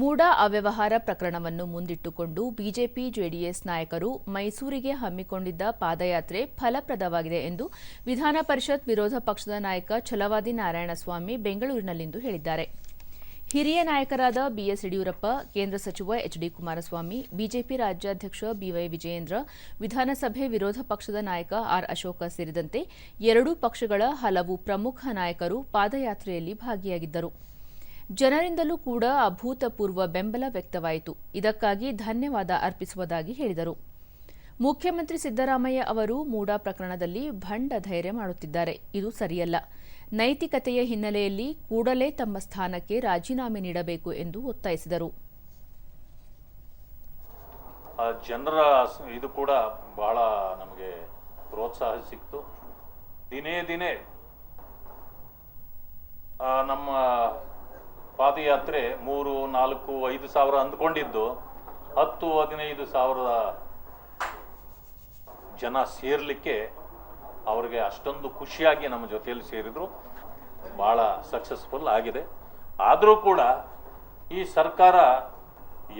ಮೂಡ ಅವ್ಯವಹಾರ ಪ್ರಕರಣವನ್ನು ಮುಂದಿಟ್ಟುಕೊಂಡು ಬಿಜೆಪಿ, ಜೆಡಿಎಸ್ ನಾಯಕರು ಮೈಸೂರಿಗೆ ಹಮ್ಮಿಕೊಂಡಿದ್ದ ಪಾದಯಾತ್ರೆ ಫಲಪ್ರದವಾಗಿದೆ ಎಂದು ವಿಧಾನ ಪರಿಷತ್ ವಿರೋಧ ಪಕ್ಷದ ನಾಯಕ ಛಲವಾದಿ ನಾರಾಯಣಸ್ವಾಮಿ ಬೆಂಗಳೂರಿನಲ್ಲಿಂದು ಹೇಳಿದ್ದಾರೆ. ಹಿರಿಯ ನಾಯಕರಾದ ಬಿಎಸ್ ಯಡಿಯೂರಪ್ಪ, ಕೇಂದ್ರ ಸಚಿವ ಎಚ್ಡಿ ಕುಮಾರಸ್ವಾಮಿ, ಬಿಜೆಪಿ ರಾಜ್ಯಾಧ್ಯಕ್ಷ ಬಿವೈ ವಿಜಯೇಂದ್ರ, ವಿಧಾನಸಭೆ ವಿರೋಧ ಪಕ್ಷದ ನಾಯಕ ಆರ್ ಅಶೋಕ ಸೇರಿದಂತೆ ಎರಡೂ ಪಕ್ಷಗಳ ಹಲವು ಪ್ರಮುಖ ನಾಯಕರು ಪಾದಯಾತ್ರೆಯಲ್ಲಿ ಭಾಗಿಯಾಗಿದ್ದರು. ಜನರಿಂದಲೂ ಕೂಡ ಅಭೂತಪೂರ್ವ ಬೆಂಬಲ ವ್ಯಕ್ತವಾಯಿತು. ಇದಕ್ಕಾಗಿ ಧನ್ಯವಾದ ಅರ್ಪಿಸುವುದಾಗಿ ಹೇಳಿದರು. ಮುಖ್ಯಮಂತ್ರಿ ಸಿದ್ದರಾಮಯ್ಯ ಅವರು ಮೂಡಾ ಪ್ರಕರಣದಲ್ಲಿ ಭಂಡ ಧೈರ್ಯ ಮಾಡುತ್ತಿದ್ದಾರೆ. ಇದು ಸರಿಯಲ್ಲ. ನೈತಿಕತೆಯ ಹಿನ್ನೆಲೆಯಲ್ಲಿ ಕೂಡಲೇ ತಮ್ಮ ಸ್ಥಾನಕ್ಕೆ ರಾಜೀನಾಮೆ ನೀಡಬೇಕು ಎಂದು ಒತ್ತಾಯಿಸಿದರು. ಜನರ ಇದು ಕೂಡ ಬಹಳ ನಮಗೆ ಪ್ರೋತ್ಸಾಹ ಸಿಕ್ತು. ದಿನೇ ದಿನೇ ನಮ್ಮ ಪಾದಯಾತ್ರೆ ಮೂರು, ನಾಲ್ಕು, ಐದು ಸಾವಿರ ಅಂದ್ಕೊಂಡಿದ್ದು, ಹತ್ತು, ಹದಿನೈದು ಸಾವಿರದ ಜನ ಸೇರಲಿಕ್ಕೆ ಅವ್ರಿಗೆ ಅಷ್ಟೊಂದು ಖುಷಿಯಾಗಿ ನಮ್ಮ ಜೊತೆಯಲ್ಲಿ ಸೇರಿದರು. ಬಹಳ ಸಕ್ಸಸ್ಫುಲ್ ಆಗಿದೆ. ಆದರೂ ಕೂಡ ಈ ಸರ್ಕಾರ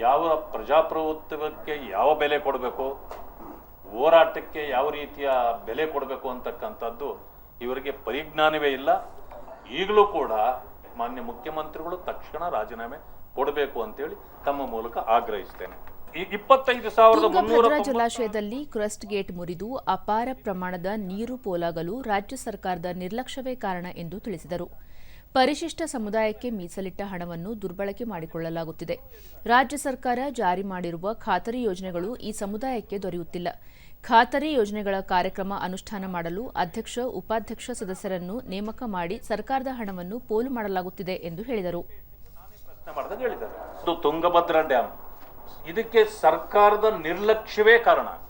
ಯಾವ ಪ್ರಜಾಪ್ರಭುತ್ವಕ್ಕೆ ಯಾವ ಬೆಲೆ ಕೊಡಬೇಕು, ಹೋರಾಟಕ್ಕೆ ಯಾವ ರೀತಿಯ ಬೆಲೆ ಕೊಡಬೇಕು ಅಂತಕ್ಕಂಥದ್ದು ಇವರಿಗೆ ಪರಿಜ್ಞಾನವೇ ಇಲ್ಲ. ಈಗಲೂ ಕೂಡ ಮಾನ್ಯ ಮುಖ್ಯಮಂತ್ರಿಗಳು ತಕ್ಷಣ ರಾಜೀನಾಮೆ ಕೊಡಬೇಕು ಅಂತೇಳಿ ತಮ್ಮ ಮೂಲಕ ಆಗ್ರಹಿಸ್ತೇನೆ. ತುಂಗಭದ್ರಾ ಜಲಾಶಯದಲ್ಲಿ ಕ್ರಸ್ಟ್ ಗೇಟ್ ಮುರಿದು ಅಪಾರ ಪ್ರಮಾಣದ ನೀರು ಪೋಲಾಗಲು ರಾಜ್ಯ ಸರ್ಕಾರದ ನಿರ್ಲಕ್ಷ್ಯವೇ ಕಾರಣ ಎಂದು ತಿಳಿಸಿದರು. ಪರಿಶಿಷ್ಟ ಸಮುದಾಯಕ್ಕೆ ಮೀಸಲಿಟ್ಟ ಹಣವನ್ನು ದುರ್ಬಳಕೆ ಮಾಡಿಕೊಳ್ಳಲಾಗುತ್ತಿದೆ. ರಾಜ್ಯ ಸರ್ಕಾರ ಜಾರಿ ಮಾಡಿರುವ ಖಾತರಿ ಯೋಜನೆಗಳು ಈ ಸಮುದಾಯಕ್ಕೆ ದೊರೆಯುತ್ತಿಲ್ಲ. ಖಾತರಿ ಯೋಜನೆಗಳ ಕಾರ್ಯಕ್ರಮ ಅನುಷ್ಠಾನ ಮಾಡಲು ಅಧ್ಯಕ್ಷ, ಉಪಾಧ್ಯಕ್ಷ ಸದಸ್ಯರನ್ನು ನೇಮಕ ಮಾಡಿ ಸರ್ಕಾರದ ಹಣವನ್ನು ಪೋಲು ಮಾಡಲಾಗುತ್ತಿದೆ ಎಂದು ಹೇಳಿದರು. ತುಂಗಭದ್ರಾ ಡ್ಯಾಮ್. ಇದಕ್ಕೆ ಸರ್ಕಾರದ ನಿರ್ಲಕ್ಷ್ಯವೇ ಕಾರಣ.